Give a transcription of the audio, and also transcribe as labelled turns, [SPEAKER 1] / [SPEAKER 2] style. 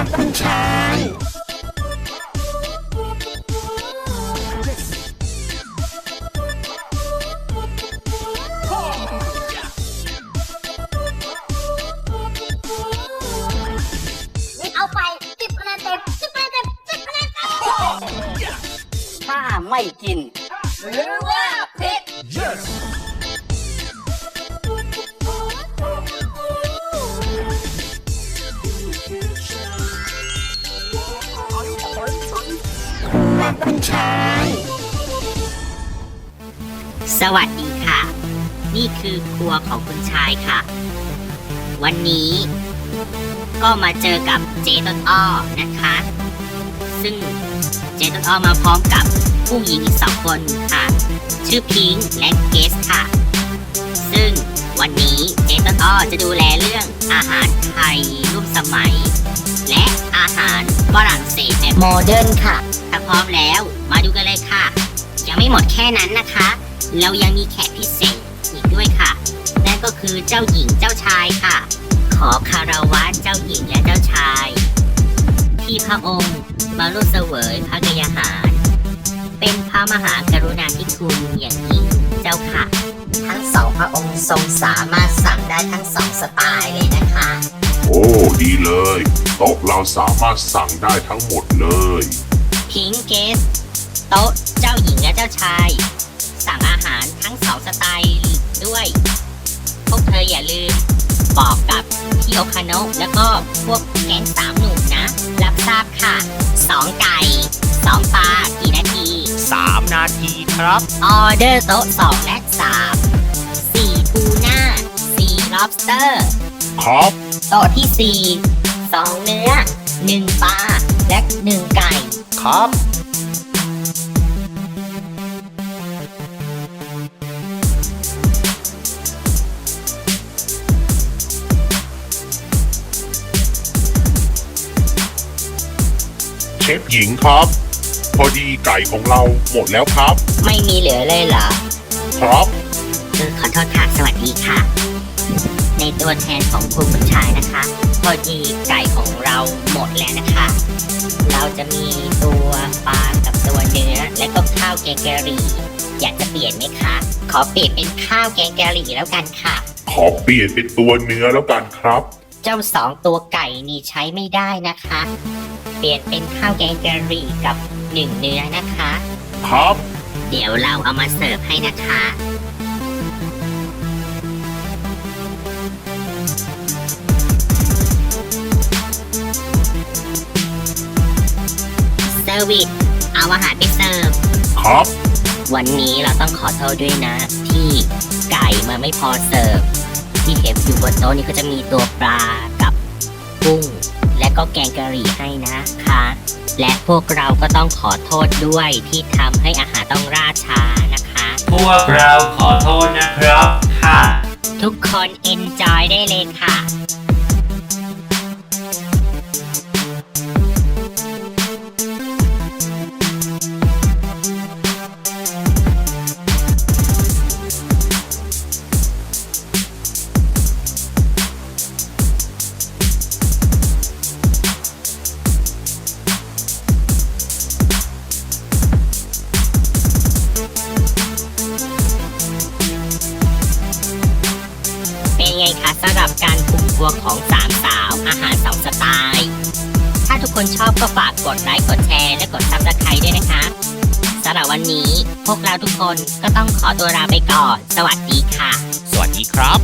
[SPEAKER 1] ามผู้ชายเอา
[SPEAKER 2] ไป
[SPEAKER 1] สิบคะแนนเต็
[SPEAKER 2] ม
[SPEAKER 1] สิบคะแนนเต็มสิบคะแนนเต็ม
[SPEAKER 2] ถ้าไม่กิน
[SPEAKER 1] หรือว่า ผิด
[SPEAKER 3] สวัสดีค่ะ นี่คือครัวของคุณชายค่ะ วันนี้ ก็มาเจอกับเจต้นอ้อนะคะ ซึ่งเจต้นอ้อมาพร้อมกับผู้หญิงอีกสองคนค่ะ ชื่อพิงค์และเกสค่ะ ซึ่งวันนี้เจต้นอ้อจะดูแลเรื่องอาหารไทยร่วมสมัย และอาหารฝรั่งเศส บบโมเดิร์นค่ะ ถ้าพร้อมแล้วมาดูกันเลยค่ะ ยังไม่หมดแค่นั้นนะคะ เรายังมีแขกพิเศษอีกด้วยค่ะ นั่นก็คือเจ้าหญิงเจ้าชายค่ะ ขอคารวะเจ้าหญิงและเจ้าชาย ที่พระองค์มาร่วมเสวยพระกยาหาร เป็นพระมหากรุณาธิคุณอย่างยิ่งเจ้าค่ะ ทั้งสองพระองค์ทรงสามารถสั่งได้ทั้งสองสไตล์เลยนะคะ
[SPEAKER 4] โอ้ ดีเลย โต๊ะเราสามารถสั่งได้ทั้งหมดเลย
[SPEAKER 3] พิงเกสโต๊ะเจ้าหญิงและเจ้าชาย สั่งอาหารทั้งสองสไตล์ด้วย พวกเธออย่าลืม บอกกับพี่โอคาโนะแล้วก็พวกแก๊งสามหนุ่มนะ รับทราบค่ะสองไก่สองปลากี่นาที
[SPEAKER 5] 3 นาทีครับ
[SPEAKER 3] ออเดอร์โต๊ะสองและสามสี่ทูน่าสี่ lobster
[SPEAKER 4] ครับ
[SPEAKER 3] โต๊ะที่สี่สองเนื้อหนึ่งปลา และหนึ่งไก่
[SPEAKER 5] ครับ
[SPEAKER 4] เชฟหญิงครับ พอดีไก่ของเราหมดแล้วครับ
[SPEAKER 3] ไม่มีเหลือเลยเหรอ
[SPEAKER 4] ครับ
[SPEAKER 3] เออขอโทษค่ะ สวัสดีค่ะ ในตัวแทนของคุณผู้ชายนะคะ พอดีไก่ของเราหมดแล้วนะคะ เราจะมีตัวปลากับตัวเนื้อและก็ข้าวแกงกะหรี่ อยากจะเปลี่ยนไหมคะ ขอเปลี่ยนเป็นข้าวแกงกะหรี่แล้วกันค่ะ
[SPEAKER 4] ขอเปลี่ยนเป็นตัวเนื้อแล้วกันครับ
[SPEAKER 3] เจ้าสองตัวไก่นี่ใช้ไม่ได้นะคะ เปลี่ยนเป็นข้าวแกงกะหรี่กับหนึ่งเนื้อนะคะ
[SPEAKER 4] ครับ
[SPEAKER 3] เดี๋ยวเราเอามาเสิร์ฟให้นะคะ อร์วิสเอาอาหารไปเสิร์ฟ
[SPEAKER 4] ครับ
[SPEAKER 3] วันนี้เราต้องขอโทษด้วยนะ ที่ไก่มาไม่พอเสิร์ฟ ที่เห็นอยู่บนโต๊ะนี้ก็จะมีตัวปลากับกุ้ง และก็แกงกะหรี่ให้นะคะ และพวกเราก็ต้องขอโทษด้วยที่ทำให้อาหารต้องราช้านะคะ
[SPEAKER 5] พวกเราขอโทษนะครับ ค่ะ
[SPEAKER 3] ทุกคนเอนจอยได้เลยค่ะำหรับการคุมตัวของสามสาวอาหารสองสไตล์ถ้าทุกคนชอบก็ฝากกดไลค์กดแชร์และกดซับสไครต์ด้วยนะคะสำหรับวันนี้พวกเราทุกคนก็ต้องขอตัวลาไปก่อน สวัสดีค่ะ
[SPEAKER 5] สวัสดีครับ